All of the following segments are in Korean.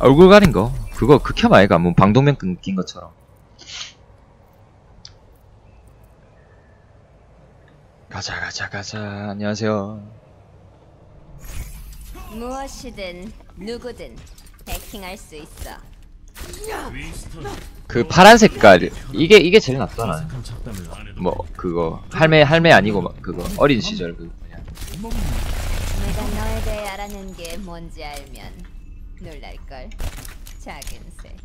얼굴 가린 거. 그거 극혐 아이가? 뭐 방독면 끊긴 것처럼. 가자 가자 가자. 안녕하세요. 무엇이든 누구든 해킹할 수 있어. 그 파란 색깔 이게 이게 제일 낫잖아 뭐 그거 할매 할매 아니고 막 그거 어린 시절 그 그냥. 내가 너에 대해 알아낸 게 뭔지 알면 놀랄 걸. 작은 새.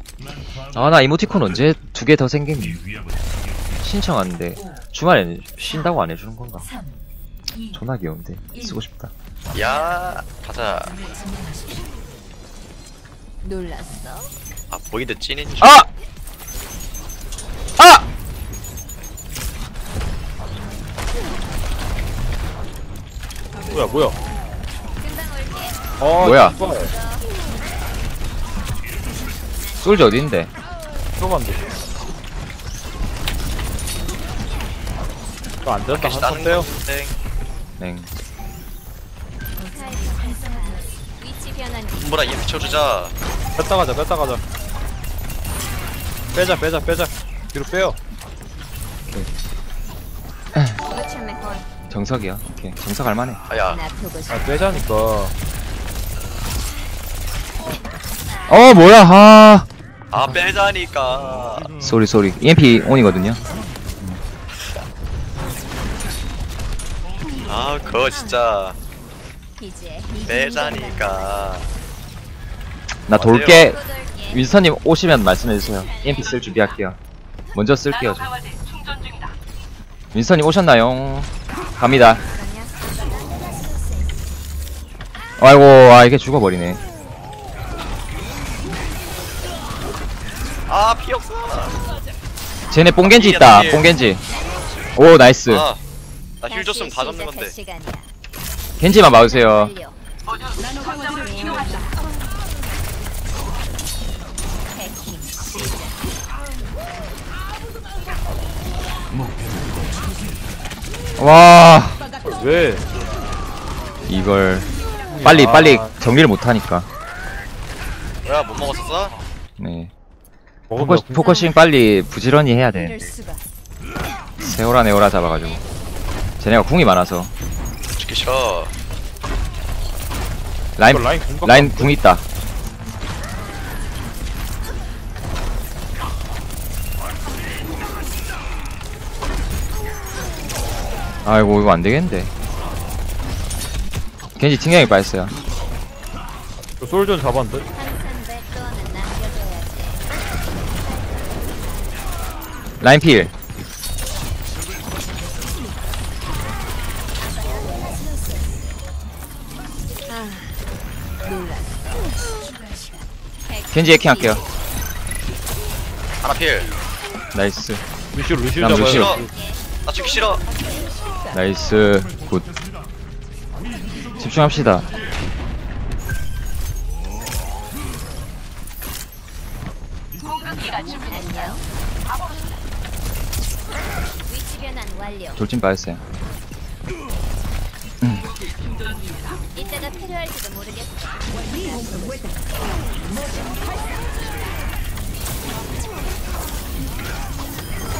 아 나 이모티콘 언제 두 개 더 생긴 신청하는데 주말에 쉰다고 안 해주는 건가 존나 귀여운데 쓰고 싶다 야 가자 놀랐어? 아 보이드 찐인 줄 아! 아! 뭐야 뭐야. 아 뭐야? 솔지 어딘데? 또안 됐다. 다시 다른 떼요 건데 네. 위치 변환기. 뭐라 EMP 쳐주자. 뺐다 가자 뺐다 가자. 빼자 빼자 빼자. 뒤로 빼요. 정석이야. 오케이. 정석 할만해. 아야. 나 보고 싶어. 아 빼자니까. 어 뭐야. 아 아 빼자니까. 쏘리 쏘리. EMP 온이거든요. 아 그거 진짜 빼자니까. 나 돌게. 윈스턴님 오시면 말씀해주세요. EMP 쓸 준비할게요. 먼저 쓸게요 저. 윈스턴님 오셨나요? 갑니다. 아이고 아 이게 죽어버리네 아 피 없어 쟤네 뽕겐지 있다. 뽕겐지. 오 나이스. 아 나 힐 줬으면 다 잡는 건데. 겐지만 막으세요. 와. 왜? 이걸. 빨리 빨리 정리를 못 하니까. 뭐야 못 먹었었어? 네 포커, 포커싱 빨리 부지런히 해야 돼. 세오라 네오라 잡아가지고. 쟤네가 궁이 많아서. 죽기 싫어 라인 라인 라인 궁 있다. 아이고 이거 안 되겠는데. 겐지 튕경이 빠졌어요. 솔전 잡았는데 항상 백도어는 남겨둬야지. 라인 필. 겐지 해킹 할게요. 하나 필. 루시오 나이스. 루시오 남 잡아요. 루시오. 싫어 나 죽기 싫어. 나이스. 굿. 집중합시다. 위치 변환 완료. 돌진 빠졌어요. 이따가 필요할지도 모르겠어.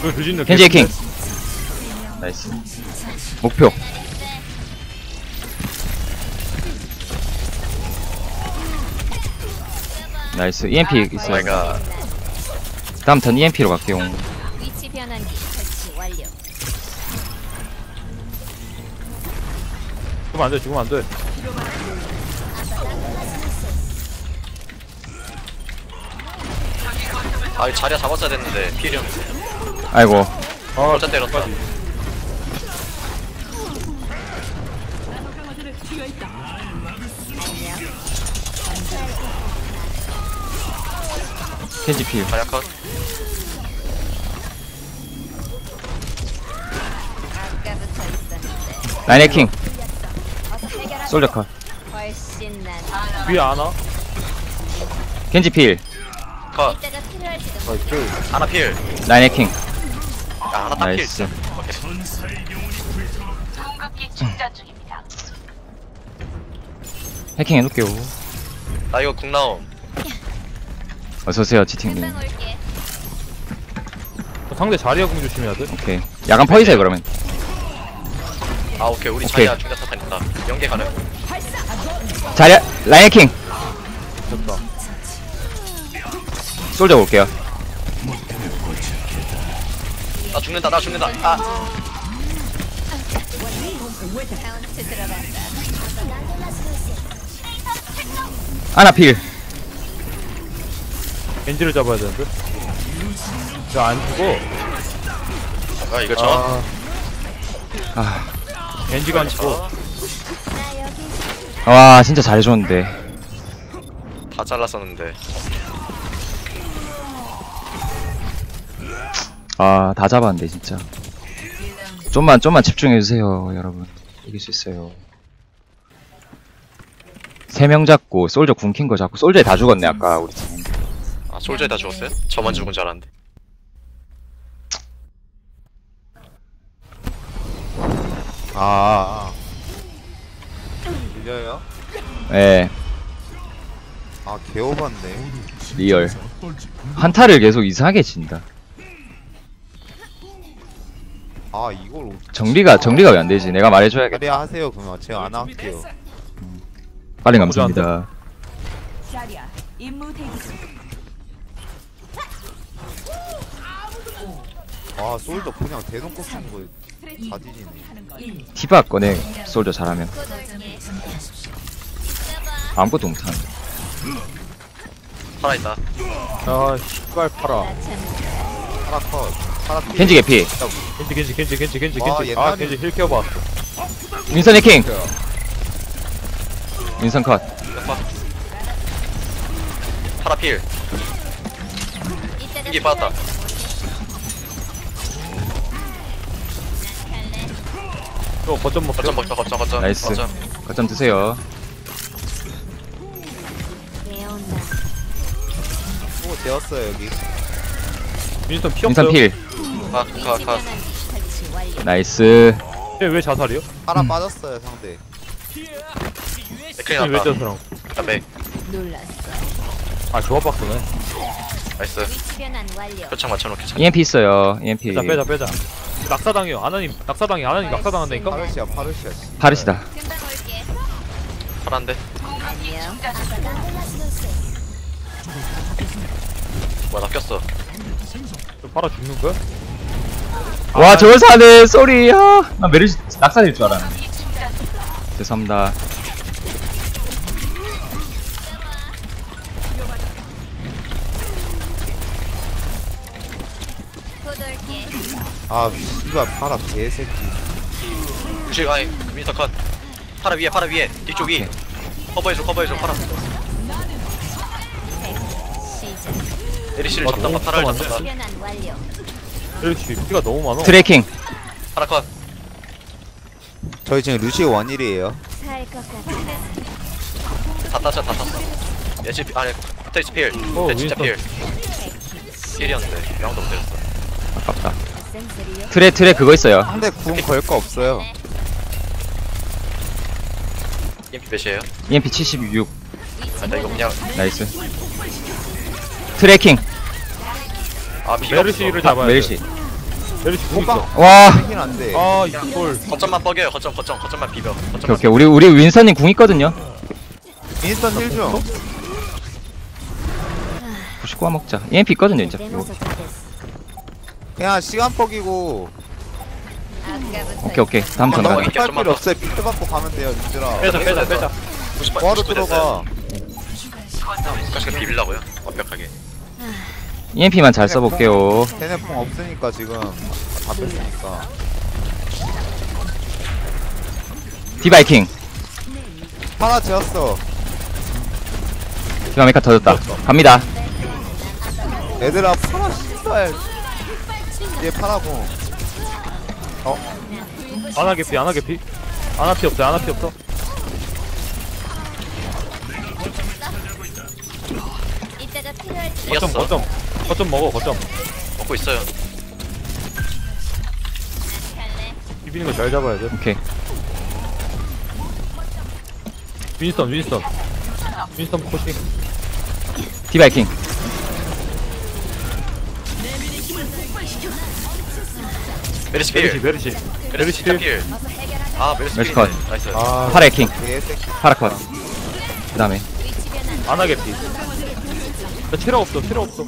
그 루시오 겐지 해킹. 나이스. 목표. 나이스. EMP 있어요. 다음 턴 EMP로 갈게요. 위치 변환기 죽으면 안돼 죽으면 안돼. 아이 자리야 잡았어야 됐는데 필이 없네 아이고. 아 어짜 때렸다. 켄지 필. 자리야 컷. 아까부터 있었는데. 라인 해킹. 어서 해결하자. 솔저 컷 훨씬 난. 위에 안와 켄지 필. 컷. 이따가 필요할지도 모르겠어. 나이스 하나 필. 라인 해킹. 야, 하나 딱필. 나이스. 해킹 해놓을게요. 나 이거 궁 나옴. 어서오세요 지팅님. 금방 올게. 상대 자리야 공 조심해야 돼. 오케이. 야간 퍼이세요 그러면. 아 오케이. 우리 오케이. 자리야. 중간 사탄 있다 연계 가능 자리 라인 킹 됐다. 솔져 볼게요 나 죽는다 나 죽는다 아 들어간다. 아나필 겐지를 잡아야 되는데. 저안 죽어. 아 이거 저 아, 겐지가 안 죽어. 와 진짜 잘해줬는데. 다 잘랐었는데. 아 다 잡았는데 진짜. 좀만 좀만 집중해주세요 여러분. 이길 수 있어요. 세 명 잡고 솔저 궁킨 거 잡고 솔저에 다 죽었네 아까 우리 팀. 아 솔저에 다 죽었어요? 저만 죽은 줄 알았는데. 아, 아. 들려요? 예, 아, 개오반데. 리얼 한타를 계속 이상하게 진다 아, 이걸 어떻게 정리가 정리가 왜 안 되지 내가 말해줘야겠다 자리야 하세요, 그러면. 제가 안 할게요. 빨리 감사합니다 자리야 임무 대기 중 아, 솔더 그냥 대놓고 쓴 거. 다 뒤지네. 티바 꺼내 솔저 잘하면. 아무것도 못하는데 살아있다 아 씨발 팔아. 파라 컷. 파라 피. 켄지 개피 겐지 겐지 겐지 겐지 겐지 와, 겐지. 옛날에- 아 겐지 힐 켜봐. 윈선 해킹 윈선 컷 몇번 파라 필 이따가 이게 빠졌다 저 거점 먹자. 거점 먹자 거점 거점 나이스. 거점 거점 드세요. 오, 되었어요, 여기. 윈스턴 피 윈선 없어요. 필 가가가 설치 완료. 나이스 쟤왜 자살이요? 파라 빠졌어요, 상대. 맥클이 왜 났다 자살함? 담배 놀랐어. 아 조합 바꾸네. 나이스 위치 변환 완료. 표창 맞춰놓기 참 EMP 있어요 EMP 빼자 빼자 빼자. 낙사당해요. 아나님 낙사당해. 아나님 낙사당한다니까. 파르시아, 파르시아. 파르시다 금방 올게. 파란데 안녕. 뭐야 나 꼈어 저 팔아 죽는 거야? 와 저걸 사네 쏘리 아나 메르시 낙사될 줄 알았는데 죄송합니다 곧 올게. 아, 씨발, 파라 개새끼. 유실 아이 미스터 컷 파라 위에 파라 위에 뒤쪽 위 커버해줘 커버해줘 파라. 에리씨를 아, 잡다가 너무 파라를 완료. 이렇게 피가 너무 많아. 트래킹 파라 컷 저희 지금 루시 원일이에요. 살 것 같아. 다 땄어 다 땄어 예시 아니 테이스 필 어, 네, 진짜 필. 필이었는데 영도 못 때렸어 아깝다. 트레 트레 그거 있어요 상대 궁 걸 거 없어요. EMP 몇이에요? EMP 76 아, 나 이거 그냥 나이스 트래킹 아 비가 메르시를 없어 잡아야 돼. 메르시 메르시 궁 있어. 와 하긴 안 돼. 아 이걸. 거점만 뻐겨요 거점 거점 거점만 비벼 오케이 거점만 오케이 우리 우리 윈선님 궁 있거든요 인스턴 힐 좀. 99화 먹자 EMP 있거든요 데모 이거. 그냥 시간. 아까부터 오케이 오케이 다음 턴 넘어가. 가자 이렇게 할 좀만 필요 더. 없어요. 비트 받고 가면 돼요, 님들아. 빼자 빼자 빼자. 90번 뭐하러 들어가? 가시가 비빌라고요 완벽하게 EMP만 잘 써볼게요 걔네 풍 없으니까 지금 다 뺐으니까. 디바이킹 파라 지었어. 디바메카 터졌다 갑니다 얘들아 파라 씨발. 얘 파라고. 아나 개피 아나 개피. 아나 피 없어 아나 피 없어. 이따가 필요할 때 거점 이겼어 거점. 거점 먹어 거점. 먹고 있어요 갈래. 비비는 거 잘 잡아야 돼. 오케이 윈스턴 윈스턴. 윈스턴 포시. 디바이킹 메르시 메르시 필 메르시 메르시 메르시 필 필. 어서 해결하자. 아 메르시 메르시 필 컷. 나이스 아 파라 개새끼 파라 컷 그 다음에 변환. 안하게 피. 나 체력 없어 체력 없어.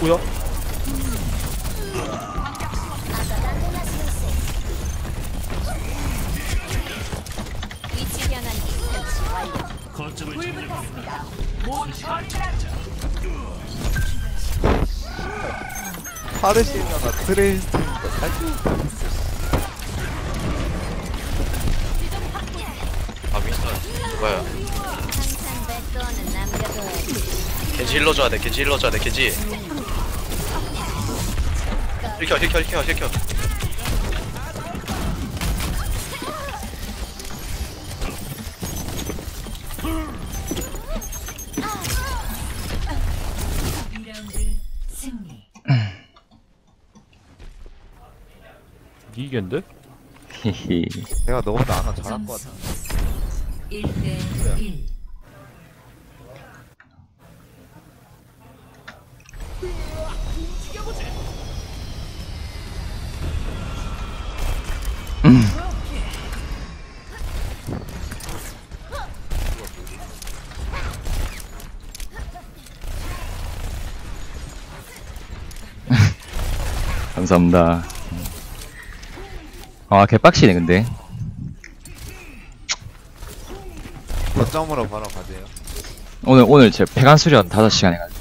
뭐야? 위치 변환기 설치 완료. 파르시냐나 트레이스니까 살짝 아 윈스턴 뭐야. 겐지 힐러 줘야 돼 겐지 힐러 줘야 돼 겐지. 힐켜 힐켜 힐켜 힐켜 니 이겼는데? 히히 내가 너보다 아나 잘할 것 같아 1대 1. 감사합니다 아 개빡치네 근데 거점으로 바로 가세요 오늘 오늘 제 폐간 수련 5시간 해가지고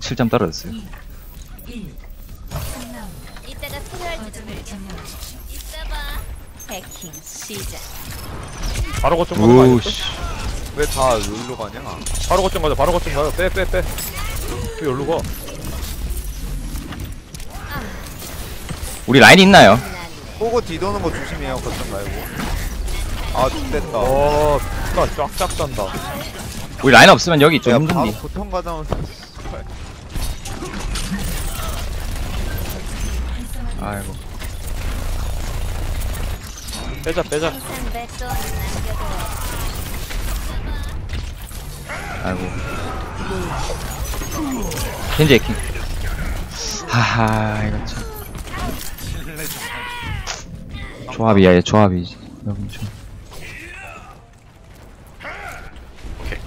7점 떨어졌어요 1. 이따가 모르겠어. 있어봐. 해킹 시작. 바로 거점 가는 거 아니었어? 오씨 왜다 여기로 가냐 바로 거점 가자 바로 거점 가자 빼빼 빼. 왜 여기로 가? 우리 라인 있나요? 보고 뒤도는 거 조심해요 거점 말고. 아 좋됐다. 어, 나 쫙쫙 단다. 우리 라인 없으면 여기 좀 내가 바로 힘든데. 보통 가자마자 아이고. 빼자 빼자. 아이고. 겐지 해킹. 하하 이거 참 조합이야 얘 조합이 여기 좀 오케이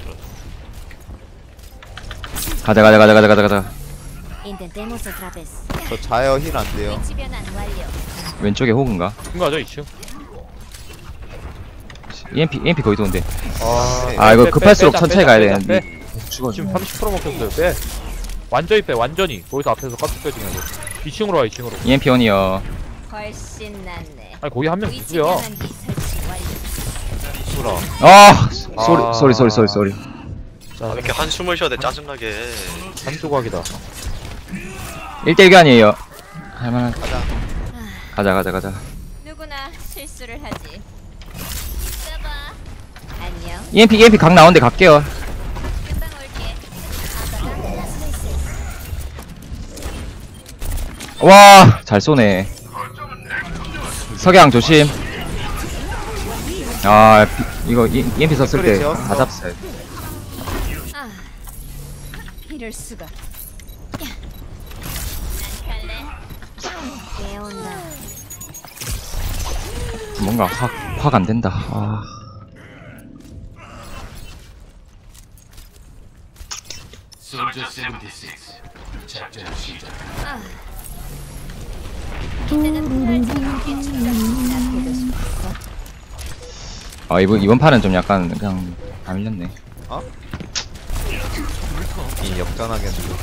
가자 가자 가자 가자 가자 가자 Intentemos otra vez. 저 자요 힐안 돼요 위치 변환 완료. 왼쪽에 호그인가? 큰 거죠 2층. EMP EMP 거의 도는데 아, 아 이거 빼, 급할수록 빼, 천천히 가야 빼자, 되는데 죽어 지금 30% 먹혔어요. 빼. 완전히 빼 완전히. 거기서 앞에서 깍둑 빼주면 돼. 2층으로 와 2층으로. EMP 온이요 훨씬 낫네. 아니 거기 한명 위치 누구야? 수라 아 아. 소리 소리 소리 소리 소리 아, 왜 이렇게 한숨을 쉬어야 돼 짜증나게 한 조각이다. 1대1 교환이에요 할만한 가자 가자 가자 누구나 실수를 하지. 있어봐. 안녕. EMP EMP 각 나오는데 갈게요 금방 올게. 와잘 쏘네 석양 조심. 아 비- 이거 E- EMP 썼을 때 그렇죠. 다 잡았어요. 아, 이럴 수가. 뭔가 확 확 안 된다. 아 아 이번 이번 판은 좀 약간 그냥 다 밀렸네. 이 역전하겠는데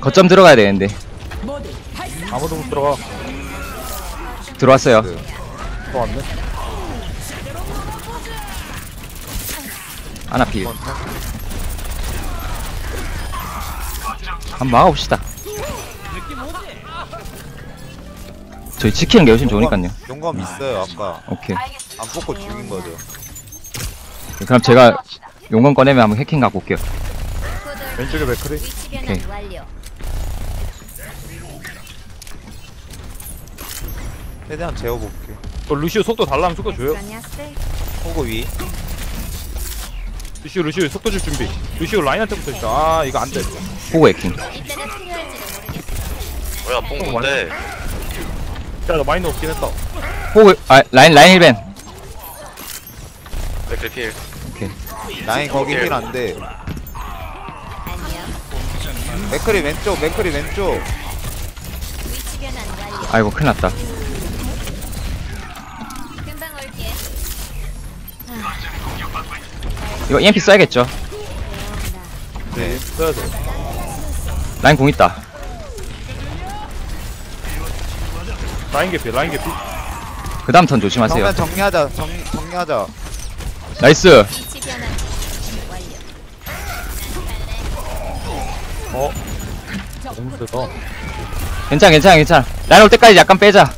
거점 들어가야 되는데. 아무도 못 들어가. 들어왔어요. 네. 또 왔네. 아나필 한번 막아봅시다 저희 지키는 게 훨씬 좋으니까요 용감 있어요 아까 오케이 안 뽑고 죽인 거죠 그럼 제가 용건 꺼내면 한번 해킹 갖고 올게요 왼쪽에 맥크리. 위치 변환 오케이. 완료. 최대한 재워볼게 또 루시오 속도 달라면 속도 줘요. 호구 위 루시오 루시오 속도 줄 준비. 루시오 라인한테부터 있어. 아 이거 안 돼. 호구 필요할지 뭐야 뽕 뭔데 야나 마이너 없긴 했다 호그 아 라인 라인 1벤 백크리필 라인 거기 힐 안돼. 맥크리 왼쪽 맥크리 왼쪽. 아이고 큰일 났다 이거 EMP 써야겠죠? 네 써야 돼 라인 공 있다. 라인 개피 라인 개피. 그 다음 턴 조심하세요. 정면 정리하자 정리, 정리하자. 나이스. 위치 변환 완료. 어? 너무 세다. 괜찮아 괜찮아 괜찮아. 라인 올 때까지 약간 빼자.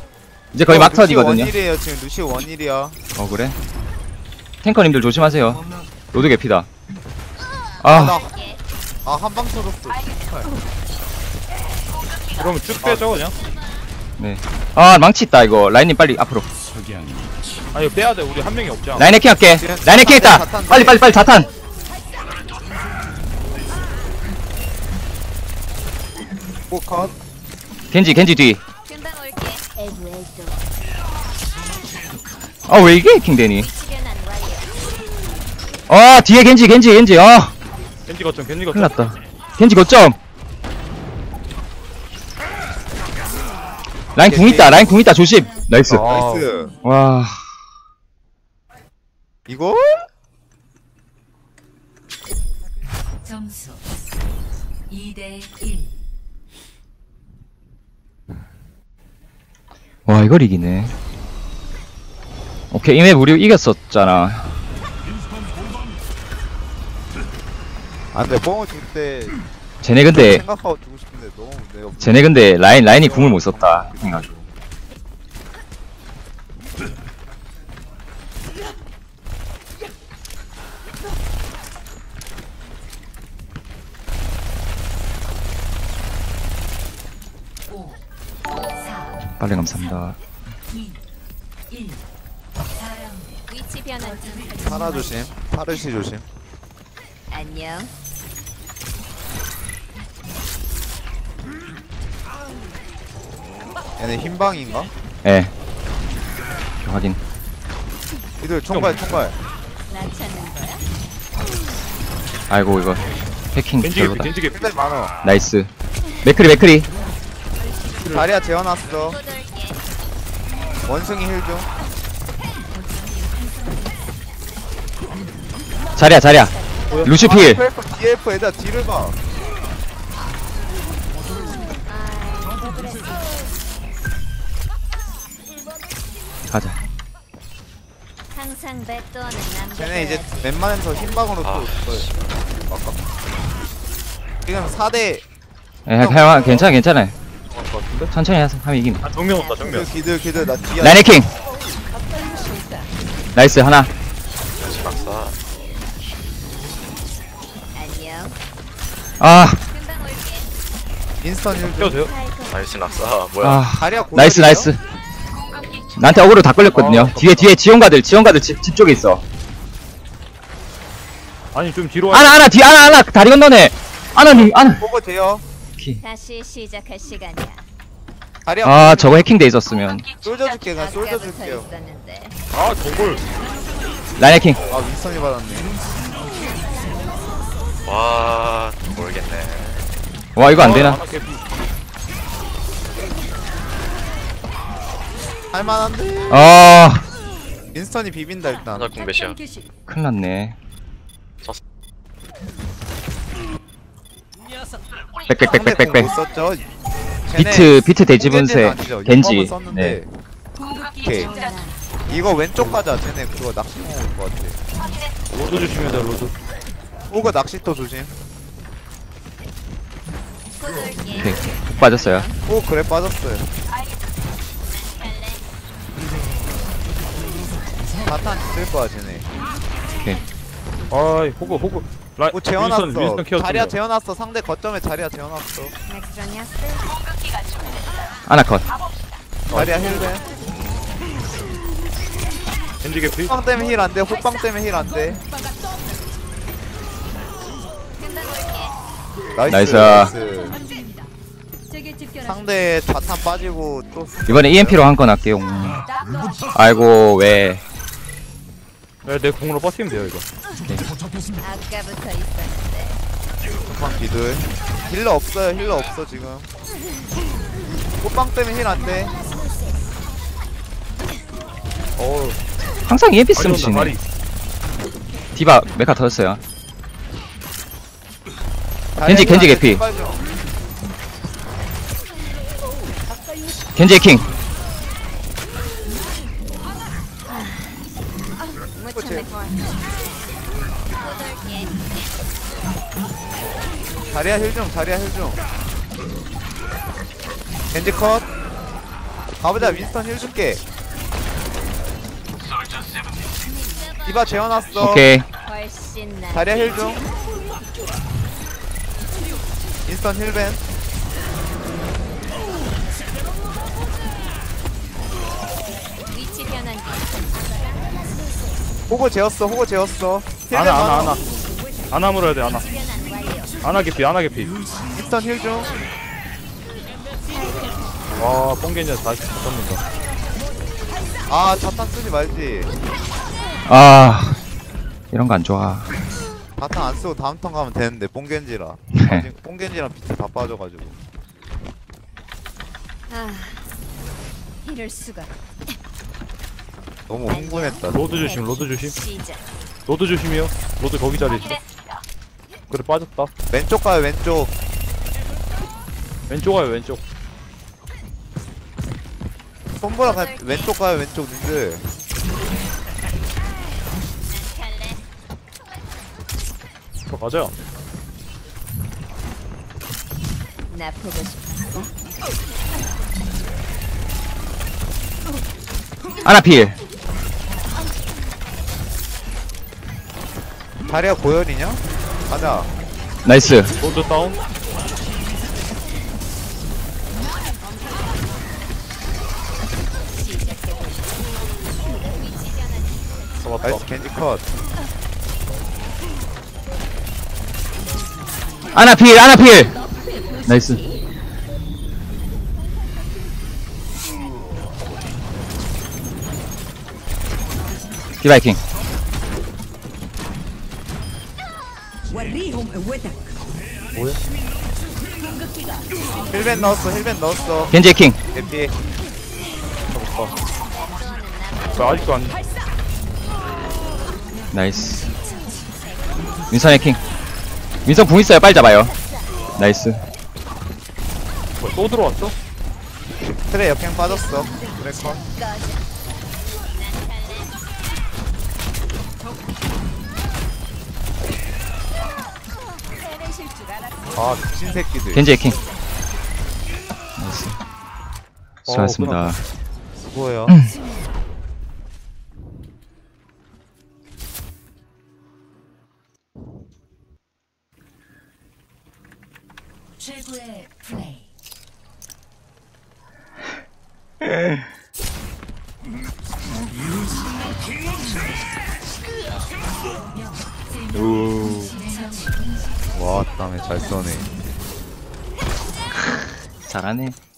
이제 거의 어, 막턴이거든요. 루시 원일이에요 지금 루시 원일이야. 어 그래? 탱커님들 조심하세요 로드 개피다. 아. 아나 아 한방 터졌어 그러면 쭉 빼죠 그냥? 아 망치 있다 이거. 라인님 빨리 앞으로. 아니 이거 빼야돼. 우리 한 명이 없지 않아? 라인 해킹 할게. 라인 해킹 했다. 자탄, 빨리 빨리 빨리 자탄. 포컷. 겐지 겐지 뒤. 금방 올게. 아 왜 이게 해킹되니 아 뒤에 겐지 겐지 겐지 아 겐지 거점 겐지 큰일 거점 났다. 겐지 거점. 라인 궁 있다 라인 궁 있다 조심. 나이스. 아. 나이스. 와. 이거? 점수 2대 1 와 이걸 이기네. 오케이 이맵 우리 이겼었잖아 안돼 뽕을 줄때 쟤네 근데 생각하고 주고 싶은데 너무 내가 쟤네 근데 라인 라인이 궁을 못 썼다 사, 빨리 감사합니다 위치 변환. 파라 조심 파르시 조심 안녕. 얘네 흰방인가? 예. 확인. 이들 총괄 총괄. 나 찾는 거야? 아이고 이거 해킹 겐지 개피 별로다. 겐지 개피 많아. 나이스. 맥크리 맥크리. 다리야 재워놨어. 원숭이 힐좀. 자리야 자리야 루시필. DF 에다 뒤를 봐. 가자. 항상. 쟤네 이제 웬만해서 흰방으로 또 아, 거예요. 아까 지금 4대 예, 해, 괜찮아 괜찮아. 것 같은데? 천천히 하세요 하면 이깁니다. 아 정면 온다 정면. 기들 기들 나 뒤야. 라인 해킹! 나이스 하나. 박사 아. 인스턴 돼요? 나이스 낙사 뭐야. 아 다리야 나이스 나이스. 나한테 어그로 다 걸렸거든요. 아, 뒤에 뒤에 지원가들 지원가들 집, 집 쪽에 있어. 아니 좀 뒤로 와 아나 아나 뒤 아나 아나. 다리 건너네. 아나님 아나. 보고 돼요. 다시 시작할 시간이야. 다리야 아 저거 해킹돼 있었으면. 쏠져 줄게 나 쏠져 아까부터 줄게요. 있었는데. 아 저걸. 라인 해킹. 아 윈스턴이 받았네 와 모르겠네. 와 이거 안 아, 되나 개피. 할만한데? 아. 윈스턴이 비빈다 일단. 하나 궁 몇이야. 큰일 났네. 빽빽빽빽빽빽 못 썼죠? 비트 비트 대지분세. 겐지. 겐지 썼는데. 네. 오케이. 이거 왼쪽 가자. 쟤네 그거 낚시 먹을 것 같아. 로드 조심해야 돼 로드 오거 낚시터 조심. 오케이 푹 빠졌어요. 오 그래 빠졌어요. 바탄 있을 거야 쟤네. 아이 호그 호그. 라인 오 재워놨어. 윈스턴 윈스턴 자리야 재워놨어. 상대 거점에 자리야 재워놨어. 아나컷. 자리야 힐벤 겐지 개피 호빵 때문에 힐 안돼. 호빵 때문에 힐 안돼 나이스. 상대 자탄 빠지고 또 이번에 EMP로 한 건 할게요. 음. 아이고, 왜. 네, 내 공으로 버티면 돼요 이거 아까부터 있었는데. 금방 비들 힐러 없어요 힐러 없어 지금 꽃빵 때문에 힐 안돼 어우 항상 EMP 쓰면 지네. 디바, 메카 터졌어요. 겐지, 겐지 개피. 겐지 킹. 자리야 힐좀 자리야 힐좀 겐지 컷 가보자 윈스턴 힐 줄게 디바 재워놨어 오케이. 훨씬 나. 자리야 힐좀 윈스턴 힐벤 위치 변환기. 호구 재웠어 호구 재웠어 힐벤 아나 아나 많아. 아나 아나 물어야 돼 아나 변환 완료. 아나 개피 아나 개피 윈스턴 힐좀 와 뽕겐지 다시 붙었는다 아 자탄 쓰지 말지 아, 이런 거 안 좋아. 자탄 안 쓰고 다음 턴 가면 되는데 뽕겐지라. 네. 뽕겐지랑 비트 다 빠져가지고. 아, 이럴 수가. 너무 흥분했다 로드 조심 로드 조심. 시작. 로드 조심이요. 로드 거기 자리 있어. 그래 빠졌다. 왼쪽 가요 왼쪽. 왼쪽 가요 왼쪽. 손보라 가 왼쪽 가요 왼쪽 님들 들어가자 나 보고 싶어. 아나 필. 자리야 고열이냐? 가자 나이스. 로드 다운 잡았다 나이스 겐지 컷 아나 필, 아나 필. 나이스. 디바이킹. 힐벤 넣었어 힐벤 넣었어 겐지 킹. 개피 나 아직도 안 나이스. 윈선의 킹. 윈선 궁 있어요. 빨리 잡아요. 나이스. 뭐야, 또 들어왔어? 트레 역행 빠졌어 그래 컷 아, 미친 새끼들. 겐지의 킹. 나이스. 수고하셨습니다. 수고해요. 써네. 잘하네.